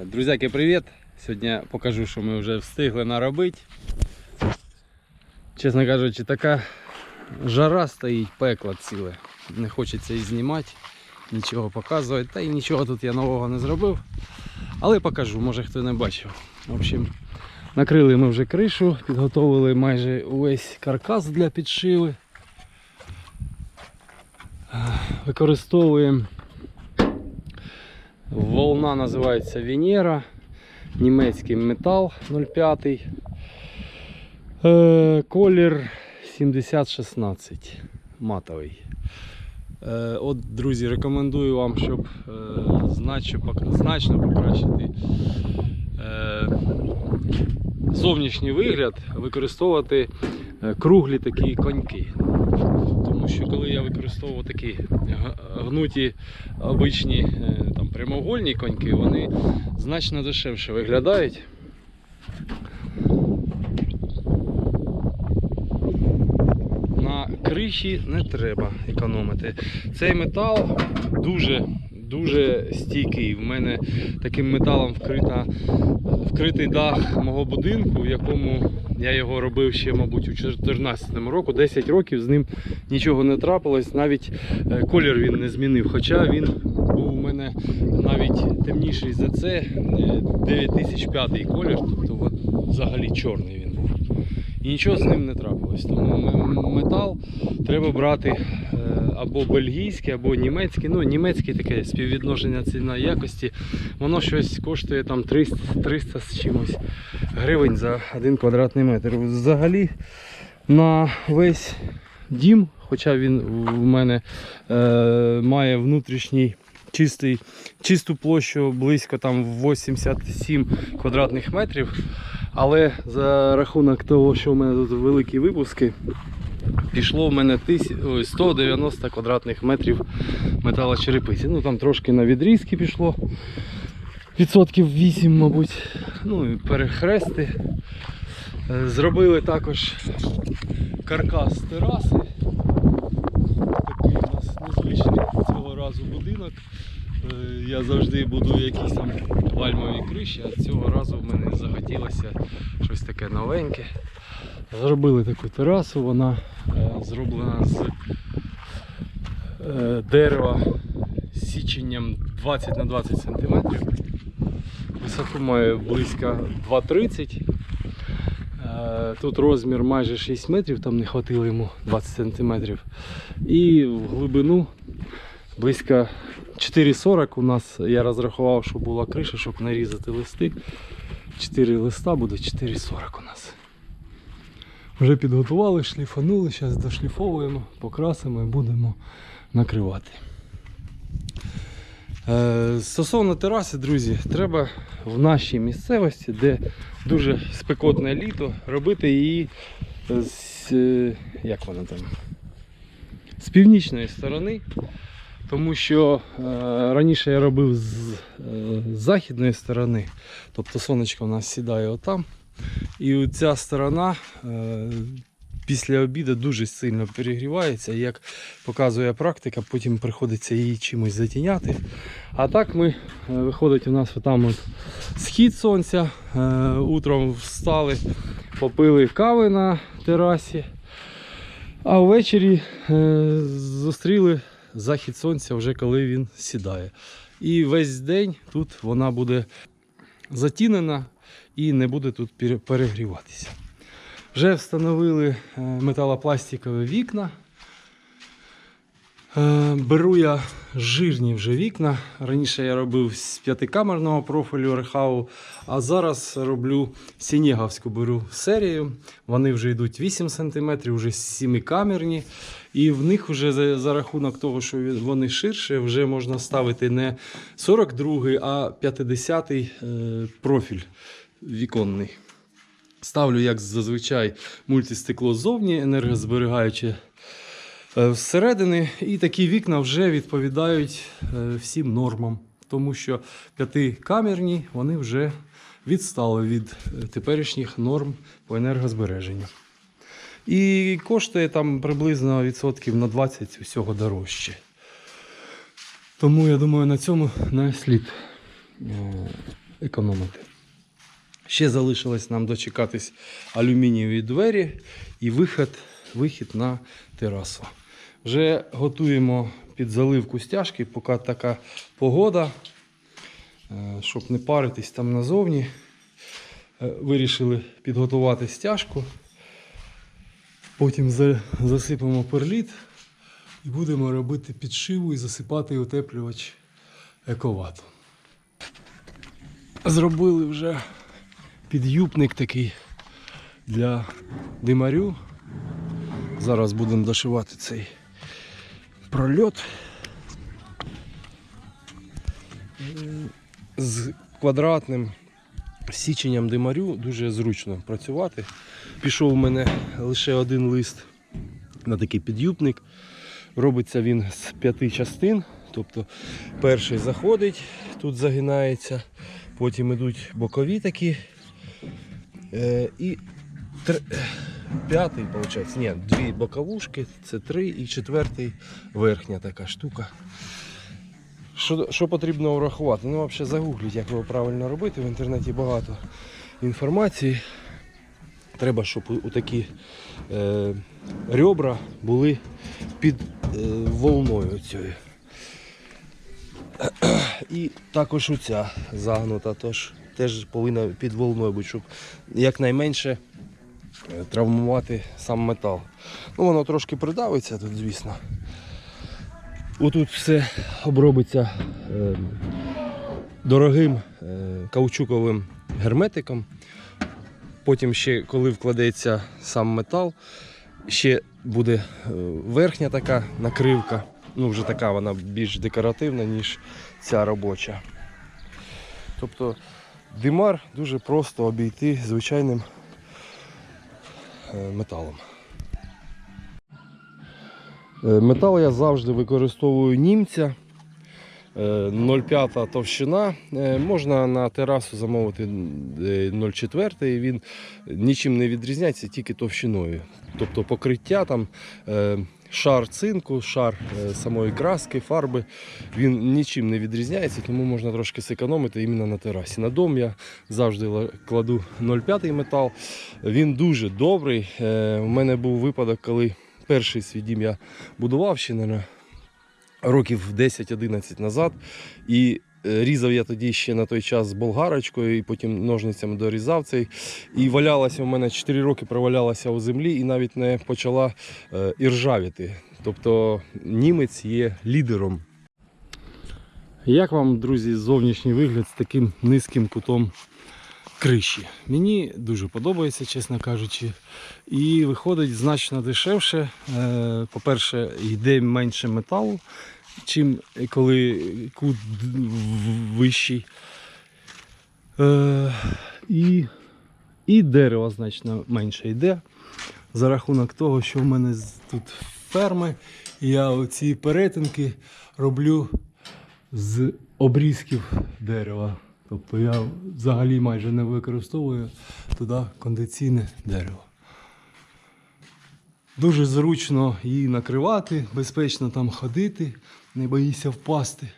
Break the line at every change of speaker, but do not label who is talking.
Е, Друзяки, привіт! Сьогодні покажу, що ми вже встигли наробити. Чесно кажучи, така жара стоїть, пекло ціле. Не хочеться і знімати, нічого показувати. Та й нічого тут я нового не зробив. Але покажу, може хто не бачив. В общем, накрили ми вже кришу, підготовили майже увесь каркас для підшиви. Е, Використовуємо Волна називається Венера, німецький метал 0,5. Е, колір 7016 матовий. Е, от, друзі, рекомендую вам, щоб е, значно, покращити зовнішній вигляд, використовувати круглі такі коньки. Тому що коли я використовував такі гнуті обичні е, там, прямоугольні коньки, вони значно дешевше виглядають. На криші не треба економити. Цей метал дуже дуже стійкий. В мене таким металом вкрита, вкритий дах мого будинку, в якому я його робив ще, мабуть, у 2014 року. 10 років з ним нічого не трапилось, навіть е, колір він не змінив. Хоча він був у мене навіть темніший за це, е, 9005 колір, тобто от взагалі чорний він був. І нічого з ним не трапилось. Тому метал треба брати е, або бельгійський, або німецький. Ну, німецький таке співвідношення ціна якості. Воно щось коштує там 300, 300 з чимось гривень за один квадратний метр. Взагалі на весь дім, хоча він у мене е, має внутрішній чистий, чисту площу близько там 87 квадратних метрів. Але за рахунок того, що в мене тут великі випуски, пішло в мене 190 квадратних метрів металочерепиці. Ну там трошки на відрізки пішло. Відсотків 8, мабуть. Ну і перехрести. Е, Зробили також каркас тераси. Такий у нас незвичний цього разу будинок. Е, Я завжди будую якісь там вальмові криші, а цього разу в мене захотілося щось таке новеньке. Зробили таку терасу, вона е, зроблена з е, дерева з січенням 20 на 20 см. Висоту має близько 2,30 Е, Тут розмір майже 6 метрів, там не хватило йому 20 см. І в глибину близько 4,40 у нас я розрахував, що була криша, щоб нарізати листи. 4 листа буде 4,40 у нас. Вже підготували, шліфанули, зараз дошліфовуємо, покрасимо і будемо накривати. Е, Стосовно тераси, друзі, треба в нашій місцевості, де дуже спекотне літо, робити її з, е, як вона там, з північної сторони. Тому що е, раніше я робив з, західної сторони, тобто сонечко у нас сідає отам. І ця сторона е, після обіду дуже сильно перегрівається. Як показує практика, потім приходиться її чимось затіняти. А так ми, е, виходить, у нас отам от схід сонця. Е, утром встали, попили кави на терасі. А ввечері зустріли захід сонця вже коли він сідає. І весь день тут вона буде затінена і не буде тут перегріватися. Вже встановили е, металопластикові вікна. Е, Беру я жирні вже вікна. Раніше я робив з п'ятикамерного профілю Рехау, а зараз роблю сінєгавську беру серію. Вони вже йдуть 8 см, вже 7-камерні. І в них вже за, за рахунок того, що вони ширше, вже можна ставити не 42-й, а 50-й е, профіль віконний. Ставлю, як зазвичай, мультистекло ззовні, енергозберігаюче е, всередини. І такі вікна вже відповідають е, всім нормам, тому що п'ятикамерні вони вже відстали від е, теперішніх норм по енергозбереженню. І коштує там приблизно відсотків на 20 усього дорожче. Тому я думаю, на цьому не слід економити. Ще залишилось нам дочекатись алюмінієві двері і вихід, вихід на терасу. Вже готуємо під заливку стяжки, поки така погода, Е, щоб не паритись там назовні. Е, Вирішили підготувати стяжку. Потім за- засипемо перліт і будемо робити підшиву і засипати утеплювач ековату. Зробили вже підюбник такий для димарю. Зараз будемо дошивати цей прольот. З квадратним січенням димарю дуже зручно працювати. Пішов у мене лише один лист на такий підюбник. Робиться він з п'яти частин. Тобто перший заходить, тут загинається, потім йдуть бокові такі. Е, і тр... п'ятий, виходить, ні, дві боковушки, це три і четвертий верхня така штука. Що, що потрібно врахувати? Ну, взагалі загугліть, як його правильно робити. В інтернеті багато інформації. Треба, щоб у такі е, ребра були під е, волною цією. І також оця загнута, тож теж повинна під волною бути, щоб якнайменше е, травмувати сам метал. Ну, воно трошки придавиться тут, звісно. Отут все обробиться е, дорогим е, каучуковим герметиком. Потім ще, коли вкладеться сам метал, ще буде верхня така накривка. Ну, вже така вона більш декоративна, ніж ця робоча. Тобто димар дуже просто обійти звичайним е, металом. Е, Метал я завжди використовую німця. Е, 0,5 товщина. Е, Можна на терасу замовити е, 0,4. і Він нічим не відрізняється, тільки товщиною. Тобто покриття там. Е, Шар цинку, шар е, самої краски, фарби, він нічим не відрізняється, тому можна трошки зекономити іменно на терасі. На дом я завжди кладу 0,5 метал. Він дуже добрий. Е, У мене був випадок, коли перший свій дім я будував ще наверно, років 10-11 назад. І е, різав я тоді ще на той час з болгарочкою, і потім ножницями дорізав цей. І валялася у мене 4 роки провалялася у землі і навіть не почала е, іржавіти. Тобто німець є лідером. Як вам, друзі, зовнішній вигляд з таким низьким кутом криші? Мені дуже подобається, чесно кажучи. І виходить значно дешевше. Е, По-перше, йде менше металу, чим коли кут вищий. Е, І, і дерева значно менше йде. За рахунок того, що в мене тут ферми, я оці перетинки роблю з обрізків дерева. Тобто я взагалі майже не використовую туди кондиційне дерево. Дуже зручно її накривати, безпечно там ходити, не боїся впасти.